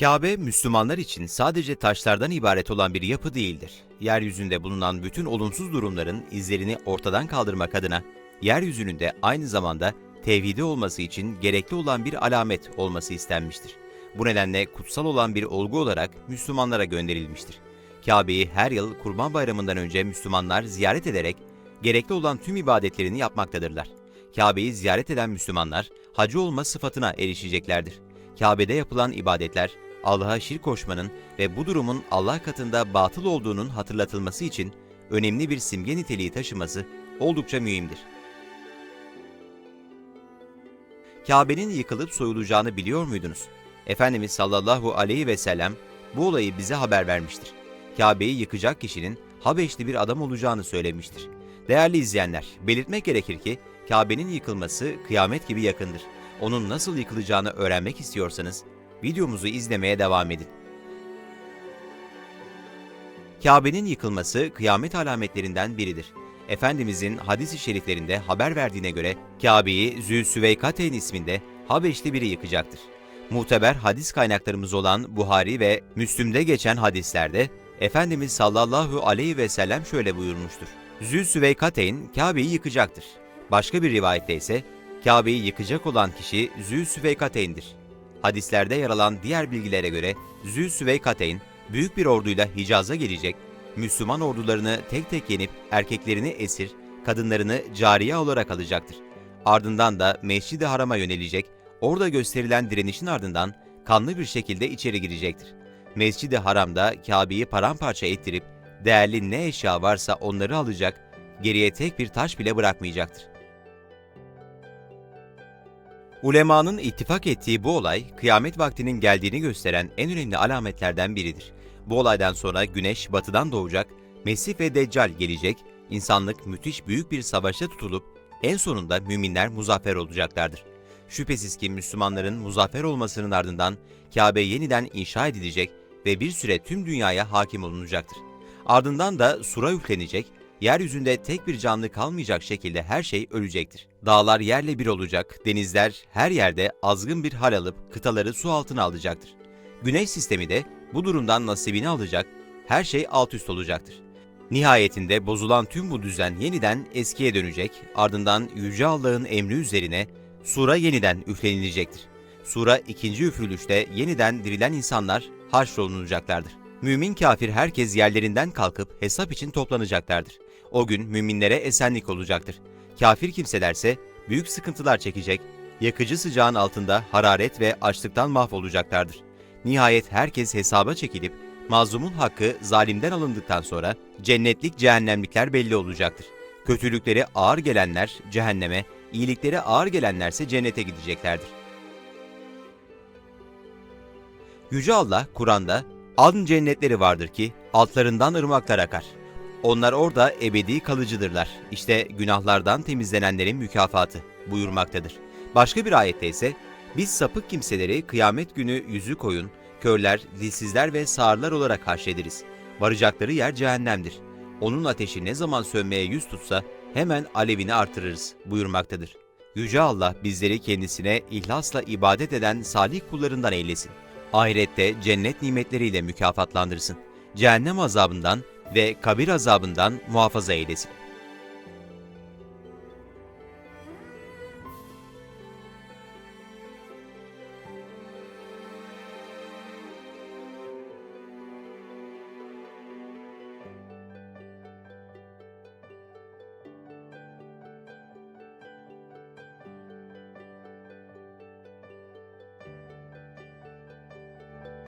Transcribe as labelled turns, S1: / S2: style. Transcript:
S1: Kabe, Müslümanlar için sadece taşlardan ibaret olan bir yapı değildir. Yeryüzünde bulunan bütün olumsuz durumların izlerini ortadan kaldırmak adına, yeryüzünün de aynı zamanda tevhidi olması için gerekli olan bir alamet olması istenmiştir. Bu nedenle kutsal olan bir olgu olarak Müslümanlara gönderilmiştir. Kabe'yi her yıl Kurban Bayramı'ndan önce Müslümanlar ziyaret ederek gerekli olan tüm ibadetlerini yapmaktadırlar. Kabe'yi ziyaret eden Müslümanlar hacı olma sıfatına erişeceklerdir. Kabe'de yapılan ibadetler Allah'a şirk koşmanın ve bu durumun Allah katında batıl olduğunun hatırlatılması için önemli bir simge niteliği taşıması oldukça mühimdir. Kabe'nin yıkılıp soyulacağını biliyor muydunuz? Efendimiz sallallahu aleyhi ve sellem bu olayı bize haber vermiştir. Kabe'yi yıkacak kişinin Habeşli bir adam olacağını söylemiştir. Değerli izleyenler, belirtmek gerekir ki Kabe'nin yıkılması kıyamet gibi yakındır. Onun nasıl yıkılacağını öğrenmek istiyorsanız videomuzu izlemeye devam edin. Kabe'nin yıkılması kıyamet alametlerinden biridir. Efendimizin hadis-i şeriflerinde haber verdiğine göre Kabe'yi Zülsüveykateyn isminde Habeşli biri yıkacaktır. Muteber hadis kaynaklarımız olan Buhari ve Müslüm'de geçen hadislerde Efendimiz sallallahu aleyhi ve sellem şöyle buyurmuştur. Zülsüveykateyn Kabe'yi yıkacaktır. Başka bir rivayette ise Kabe'yi yıkacak olan kişi Zülsüveykateyn'dir. Hadislerde yer alan diğer bilgilere göre Zülsüveykateyn büyük bir orduyla Hicaz'a gelecek, Müslüman ordularını tek tek yenip erkeklerini esir, kadınlarını cariye olarak alacaktır. Ardından da Mescid-i Haram'a yönelecek, orada gösterilen direnişin ardından kanlı bir şekilde içeri girecektir. Mescid-i Haram'da Kabe'yi paramparça ettirip değerli ne eşya varsa onları alacak, geriye tek bir taş bile bırakmayacaktır. Ulemanın ittifak ettiği bu olay, kıyamet vaktinin geldiğini gösteren en önemli alametlerden biridir. Bu olaydan sonra güneş batıdan doğacak, Mesih ve Deccal gelecek, insanlık müthiş büyük bir savaşa tutulup en sonunda müminler muzaffer olacaklardır. Şüphesiz ki Müslümanların muzaffer olmasının ardından Kabe yeniden inşa edilecek ve bir süre tüm dünyaya hakim olunacaktır. Ardından da sura üflenecek, yeryüzünde tek bir canlı kalmayacak şekilde her şey ölecektir. Dağlar yerle bir olacak, denizler her yerde azgın bir hal alıp kıtaları su altına alacaktır. Güneş sistemi de bu durumdan nasibini alacak, her şey alt üst olacaktır. Nihayetinde bozulan tüm bu düzen yeniden eskiye dönecek, ardından Yüce Allah'ın emri üzerine sura yeniden üflenilecektir. Sura ikinci üfürülüşte yeniden dirilen insanlar haşrolunacaklardır. Mümin kafir herkes yerlerinden kalkıp hesap için toplanacaklardır. O gün müminlere esenlik olacaktır. Kafir kimselerse büyük sıkıntılar çekecek, yakıcı sıcağın altında hararet ve açlıktan mahvolacaklardır. Nihayet herkes hesaba çekilip mazlumun hakkı zalimden alındıktan sonra cennetlik cehennemlikler belli olacaktır. Kötülükleri ağır gelenler cehenneme, iyilikleri ağır gelenlerse cennete gideceklerdir. Yüce Allah Kur'an'da Adn cennetleri vardır ki altlarından ırmaklar akar. Onlar orada ebedi kalıcıdırlar. İşte günahlardan temizlenenlerin mükafatı buyurmaktadır. Başka bir ayette ise biz sapık kimseleri kıyamet günü yüzü koyun, körler, dilsizler ve sağırlar olarak haşrederiz. Varacakları yer cehennemdir. Onun ateşi ne zaman sönmeye yüz tutsa hemen alevini artırırız buyurmaktadır. Yüce Allah bizleri kendisine ihlasla ibadet eden salih kullarından eylesin. Ahirette cennet nimetleriyle mükafatlandırsın. Cehennem azabından ve kabir azabından muhafaza eylesin.